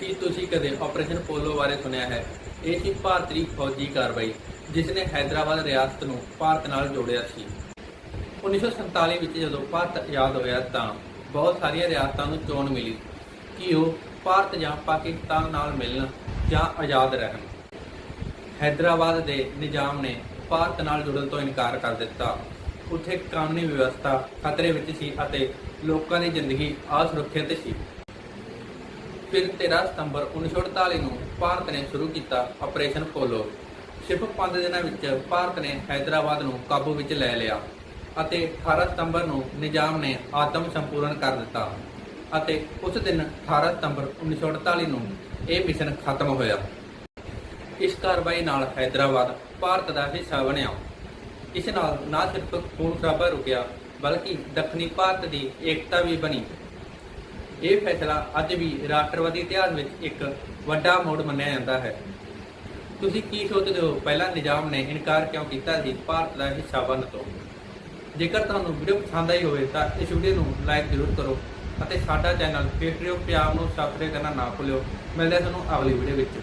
ਕੀ ਤੁਸੀਂ ਕਦੇ operation polo ਬਾਰੇ ਸੁਣਿਆ ਹੈ? ਇਹ ਸੀ ਭਾਰਤੀ ਫੌਜੀ ਕਾਰਵਾਈ ਜਿਸ ਨੇ ਹైదరాబాద్ ਰਿਆਸਤ ਨੂੰ ਭਾਰਤ ਨਾਲ ਜੋੜਿਆ ਸੀ। 1947 ਵਿੱਚ ਜਦੋਂ ਭਾਰਤ ਆਜ਼ਾਦ ਹੋਇਆ ਤਾਂ ਬਹੁਤ ਸਾਰੀਆਂ ਰਿਆਸਤਾਂ ਨੂੰ ਚੋਣ ਮਿਲੀ, ਕਿ ਉਹ ਭਾਰਤ ਜਾਂ ਪਾਕਿਸਤਾਨ ਨਾਲ ਮਿਲਣ ਜਾਂ ਆਜ਼ਾਦ ਰਹਿਣ। ਹైదరాబాద్ ਦੇ ਨਿਜ਼ਾਮ ਨੇ ਭਾਰਤ ਨਾਲ ਜੁੜਨ ਤੋਂ ਇਨਕਾਰ ਕਰ ਦਿੱਤਾ। ਉੱਥੇ ਕਾਨੂੰਨੀ ਵਿਵਸਥਾ ਖਤਰੇ ਵਿੱਚ ਸੀ ਅਤੇ ਲੋਕਾਂ ਦੀ ਜ਼ਿੰਦਗੀ ਅਸੁਰੱਖਿਅਤ ਸੀ। ਫਿਰ 13 ਸਤੰਬਰ 1948 ਨੂੰ ਭਾਰਤ ਨੇ ਸ਼ੁਰੂ ਕੀਤਾ ਆਪਰੇਸ਼ਨ ਪੋਲੋ। ਸਿਰਫ 5 ਦਿਨਾਂ ਵਿੱਚ ਭਾਰਤ ਨੇ ਹైదరాబాద్ ਨੂੰ ਕਾਬੂ ਵਿੱਚ ਲੈ ਲਿਆ ਅਤੇ 18 ਸਤੰਬਰ ਨੂੰ ਨਿਜ਼ਾਮ ਨੇ ਆਤਮ ਸੰਪੂਰਨ ਕਰ ਦਿੱਤਾ ਅਤੇ ਉਸ ਦਿਨ 18 ਸਤੰਬਰ 1948 ਨੂੰ ਇਹ ਮਿਸ਼ਨ ਖਤਮ ਹੋਇਆ। ਇਸ ਕਾਰਵਾਈ ਨਾਲ ਹైదరాబాద్ ਭਾਰਤ ਦਾ ਹਿੱਸਾ ਬਣਿਆ। ਇਸ ਨਾਲ ਨਾ ਸਿਰਫ ਖੂਨ ਖਰਾਬਾ ਰੁਕਿਆ, ਬਲਕਿ ਦੱਖਣੀ ਭਾਰਤ ਦੀ ਏਕਤਾ ਵੀ ਬਣੀ। ਇਹ ਫੈਸਲਾ ਅੱਜ ਵੀ ਰਾਸ਼ਟਰਵਾਦੀ ਇਤਿਹਾਸ ਵਿੱਚ ਇੱਕ ਵੱਡਾ ਮੋੜ ਮੰਨਿਆ ਜਾਂਦਾ ਹੈ। ਤੁਸੀਂ ਕੀ ਸੋਚਦੇ ਹੋ? ਪਹਿਲਾ ਨਿਜ਼ਾਮ ਨੇ ਇਨਕਾਰ ਕਿਉਂ ਕੀਤਾ ਸੀ? ਭਾਰਤ ਦਾ ਹਿੱਸਾ ਬਣਨ ਤੋਂ। ਜੇਕਰ ਤੁਹਾਨੂੰ ਵੀਡੀਓ ਪਸੰਦ ਆਈ ਹੋਵੇ ਤਾਂ ਇਸ ਵੀਡੀਓ ਨੂੰ ਲਾਈਕ ਜ਼ਰੂਰ ਕਰੋ ਅਤੇ ਸਾਡਾ ਚੈਨਲ ਪੇਟਰੀਓ ਪੰਜਾਬ ਨੂੰ ਸਬਸਕ੍ਰਾਈਬ ਕਰਨਾ ਨਾ ਭੁੱਲਿਓ। ਮਿਲਦੇ ਹਾਂ ਤੁਹਾਨੂੰ ਅਗਲੀ ਵੀਡੀਓ ਵਿੱਚ।